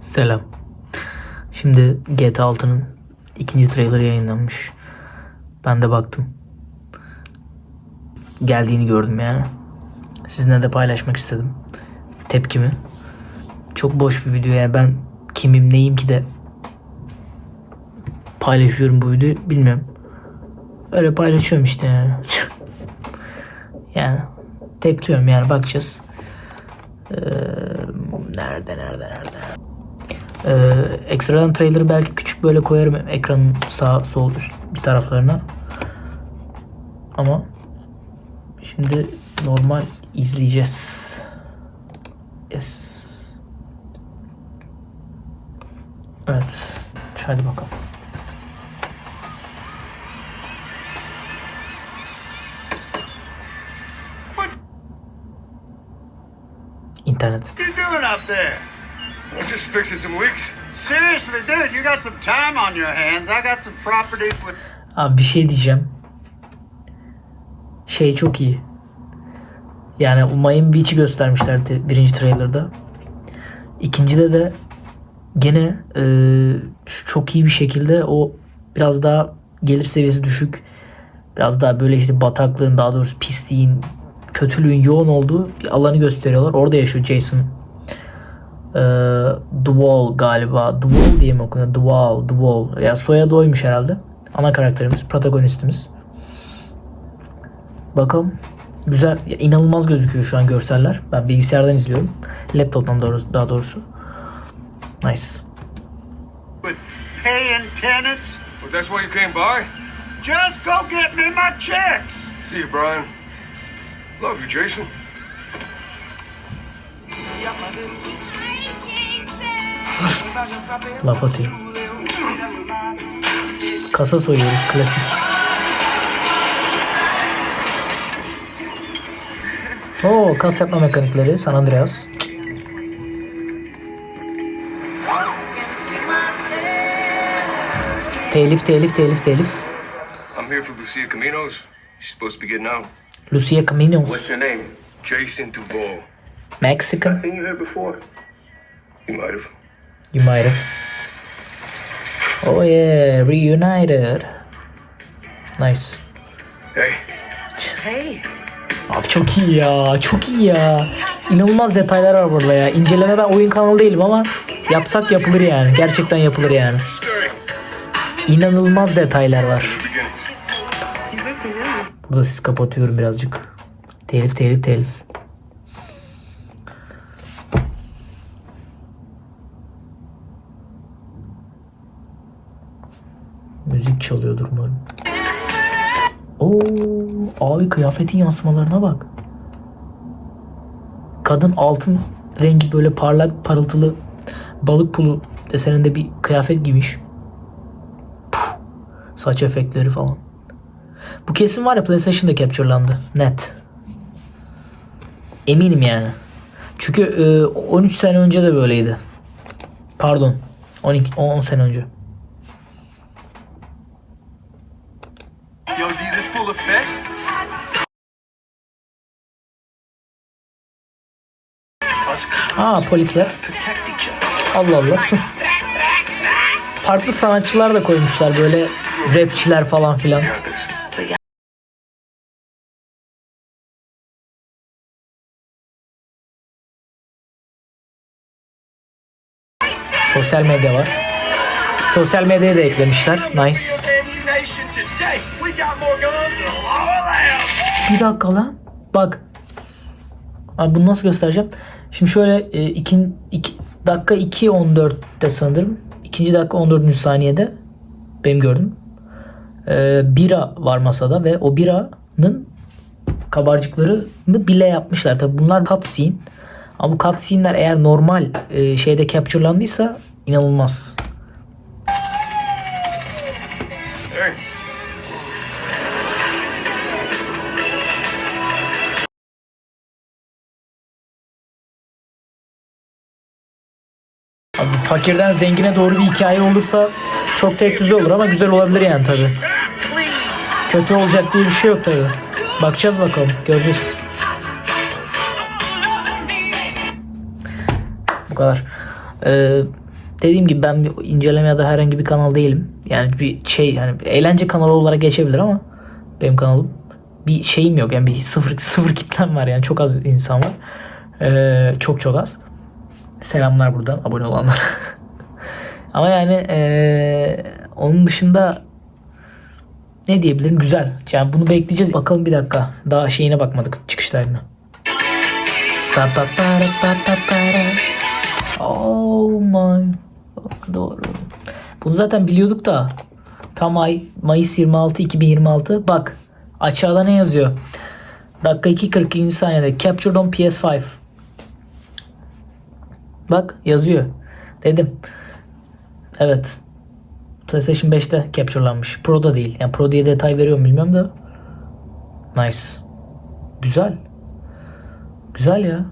Selam. Şimdi GTA 6'nın ikinci trailer yayınlanmış. Ben de baktım. Geldiğini gördüm yani. Sizinle de paylaşmak istedim. Tepkimi. Çok boş bir video yani ben kimim neyim ki de paylaşıyorum bu videoyu bilmiyorum. Öyle paylaşıyorum işte yani. yani tepkiyorum yani bakacağız. Ee, nerede nerede nerede? Ee, ekstradan trailer'ı belki küçük böyle koyarım ekranın sağ sol üst bir taraflarına. Ama şimdi normal izleyeceğiz. Yes. Evet. Hadi bakalım. İnternet. What you doing up there? I'm just fixing some leaks. Seriously, dude, you got some time on your hands. I got some properties with. Abi bir şey diyeceğim. Şey çok iyi. Yani o Miami Beach'i göstermişlerdi birinci trailer'da. İkincide de gene e, çok iyi bir şekilde o biraz daha gelir seviyesi düşük biraz daha böyle işte bataklığın daha doğrusu pisliğin kötülüğün yoğun olduğu bir alanı gösteriyorlar. Orada yaşıyor Jason. Ee, The Wall galiba. Wall diye mi okunuyor? The Wall. Ya soyadı oymuş herhalde. Ana karakterimiz, protagonistimiz. Bakalım. Güzel, ya inanılmaz gözüküyor şu an görseller. Ben bilgisayardan izliyorum. Laptoptan doğrusu, daha doğrusu. Nice. paying tenants. Well, that's why you came by? Just go get me my checks. See you, Brian. Love you, Jason. Laf atayım. Kasa soyuyoruz klasik. Oo kas yapma mekanikleri San Andreas. Telif telif telif telif. I'm here for Lucia Caminos. She's supposed to be getting out. Lucia Caminos. What's your name? Jason Duvall. Mexican. Seen you here before. You might have. You might have. Oh yeah, reunited. Nice. Hey, Hey, Abi çok iyi ya. Çok iyi ya. İnanılmaz detaylar var burada ya. İnceleme ben oyun kanalı değilim ama yapsak yapılır yani. Gerçekten yapılır yani. İnanılmaz detaylar var. Burada siz kapatıyorum birazcık. Telif telif telif. Çalıyordur umarım. Oo, abi kıyafetin yansımalarına bak. Kadın altın rengi böyle parlak parıltılı balık pulu deseninde bir kıyafet giymiş. Puh, saç efektleri falan. Bu kesin var ya PlayStation'da capturelandı. Net. Eminim yani. Çünkü e, 13 sene önce de böyleydi. Pardon. 12 10 sene önce. Yo, D, this full effect? Aa polisler. Allah Allah. Farklı sanatçılar da koymuşlar böyle rapçiler falan filan. Sosyal medya var. Sosyal medyayı da eklemişler. Nice. Bir dakika lan. Bak. Abi bunu nasıl göstereceğim? Şimdi şöyle e, iki, iki, dakika 2.14'te sanırım. İkinci dakika 14. saniyede benim gördüm. E, bira var masada ve o biranın kabarcıklarını bile yapmışlar. Tabi bunlar cutscene. Ama bu cutscene'ler eğer normal e, şeyde capturelandıysa inanılmaz. Fakirden zengine doğru bir hikaye olursa çok tek düze olur ama güzel olabilir yani tabi. Kötü olacak diye bir şey yok tabi. Bakacağız bakalım. Göreceğiz. Bu kadar. Ee, dediğim gibi ben bir inceleme ya da herhangi bir kanal değilim. Yani bir şey yani eğlence kanalı olarak geçebilir ama benim kanalım bir şeyim yok. Yani bir sıfır sıfır kitlem var yani çok az insan var. Ee, çok çok az. Selamlar buradan abone olanlar. ama yani ee, onun dışında ne diyebilirim? Güzel. Yani bunu bekleyeceğiz. Bakalım bir dakika. Daha şeyine bakmadık çıkışlarına. Oh my. Doğru. Bunu zaten biliyorduk da. Tam ay Mayıs 26 2026. Bak aşağıda ne yazıyor? Dakika 2.42. saniyede. Captured on PS5. Bak yazıyor. Dedim. Evet. PlayStation 5'te capturelanmış. Pro'da değil. Yani Pro diye detay veriyor mu bilmiyorum da. Nice. Güzel. Güzel ya.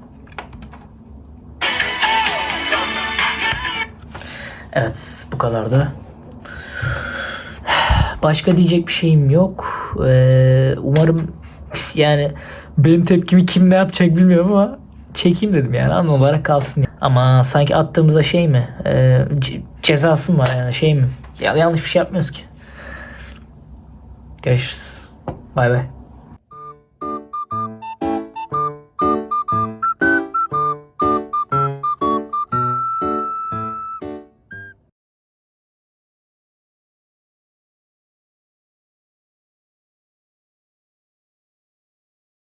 Evet bu kadar da. Başka diyecek bir şeyim yok. Ee, umarım yani benim tepkimi kim ne yapacak bilmiyorum ama çekeyim dedim yani an olarak kalsın. Ama sanki attığımızda şey mi? Ce- cezası mı var yani şey mi? Ya yanlış bir şey yapmıyoruz ki. Görüşürüz. Bay bay.